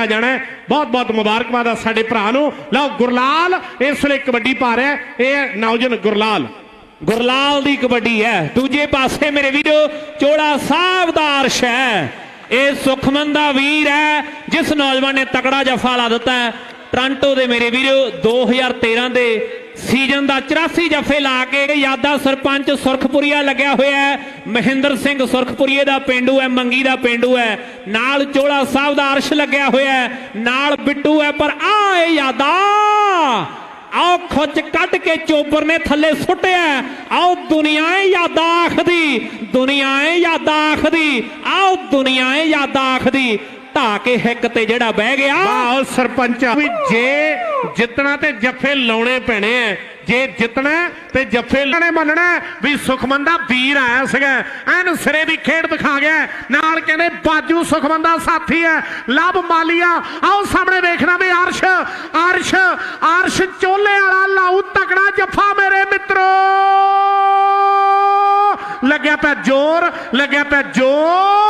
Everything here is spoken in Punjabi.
ਕੀਤਾ ਜਾਣਾ ਬਹੁਤ ਬਹੁਤ ਮੁਬਾਰਕਬਾਦ ਆ ਸਾਡੇ ਭਰਾ ਨੂੰ। ਲਓ, ਗੁਰਲਾਲ ਇਸ ਵੇਲੇ ਕਬੱਡੀ ਪਾ ਰਿਹਾ ਇਹ ਨੌਜਨ ਗੁਰਲਾਲ। ਗੁਰਲਾਲ ਦੀ ਕਬੱਡੀ ਹੈ। ਦੂਜੇ ਪਾਸੇ ਮੇਰੇ ਵੀਰੋ ਚੋਲਾ ਸਾਹਿਬ ਦਾ ਅਰਸ਼ ਹੈ ਇਹ ਸੁਖਮਨ ਦਾ ਵੀਰ ਹੈ, ਜਿਸ ਨੌਜਵਾਨ ਨੇ ਤਕੜਾ ਜਫਾ ਲਾ ਦਿੱਤਾ ਹੈ। ਟ੍ਰਾਂਟੋ ਦੇ ਮੇਰੇ ਵੀਰੋ 2013 ਦੇ ਸੀਜ਼ਨ ਦਾ 84 ਜਫੇ ਲਾ ਕੇ ਯਾਦਾ ਸਰਪੰਚ ਸੁਰਖਪੁਰੀਆ ਲੱਗਿਆ ਹੋਇਆ ਹੈ। ਮਹਿੰਦਰ ਸਿੰਘ ਸੁਰਖਪੁਰੀਏ ਦਾ ਪਿੰਡੂ ਹੈ, ਮੰਗੀ ਦਾ ਪਿੰਡੂ ਹੈ। ਨਾਲ ਚੋਲਾ ਸਾਹਿਬ ਦਾ ਅਰਸ਼ ਲੱਗਿਆ ਹੋਇਆ ਹੈ। ਨਾਲ ਬਿੱਟੂ ਹੈ, ਪਰ ਆ ਇਹ ਯਾਦਾ! ਆਓ ਖੁੱਚ ਕੱਢ ਕੇ ਚੋਬਰ ਨੇ ਥੱਲੇ ਸੁੱਟਿਆ ਆਓ ਦੁਨੀਆ ਏ ਯਾਦਾਂ ਆਖਦੀ, ਦੁਨੀਆ ਏ ਯਾਦਾਂ ਆਖਦੀ। ਆਓ ਦੁਨੀਆ ਏ ਯਾਦਾਂ ਆਖਦੀ। ਢਾ ਕੇ ਹਿੱਕ ਤੇ ਜਿਹੜਾ ਬਹਿ ਗਿਆ। ਵਾਹ ਸਰਪੰਚ ਵੀ ਜੇ ਜਿੱਤਣਾ ਤੇ ਜੱਫੇ ਲਾਉਣੇ ਪੈਣੇ ਐ। ਜੇ ਜਿੱਤਣਾ ਤੇ ਜੱਫੇ ਲਾਣੇ ਮੰਨਣਾ ਵੀ ਸੁਖਮਨ ਵੀਰ ਆਇਆ ਸੀਗਾ। ਐਨ ਸਿਰੇ ਦੀ ਖੇਡ ਦਿਖਾ ਗਿਆ। ਨਾਲ ਕਹਿੰਦੇ, ਬਾਜੂ ਸੁਖਮੰਦਾ ਸਾਥੀ ਹੈ ਲਵ ਮਾਲੀਆ। ਆਓ ਸਾਹਮਣੇ ਵੇਖਣਾ ਵੀ ਅਰਸ਼ ਅਰਸ਼ ਅਰਸ਼ ਚੋਲੇ ਵਾਲਾ ਲਾਉ ਤਕੜਾ ਜੱਫਾ ਮੇਰੇ ਮਿੱਤਰੋ। ਲੱਗਿਆ ਪਿਆ ਜ਼ੋਰ, ਲੱਗਿਆ ਪਿਆ ਜ਼ੋਰ।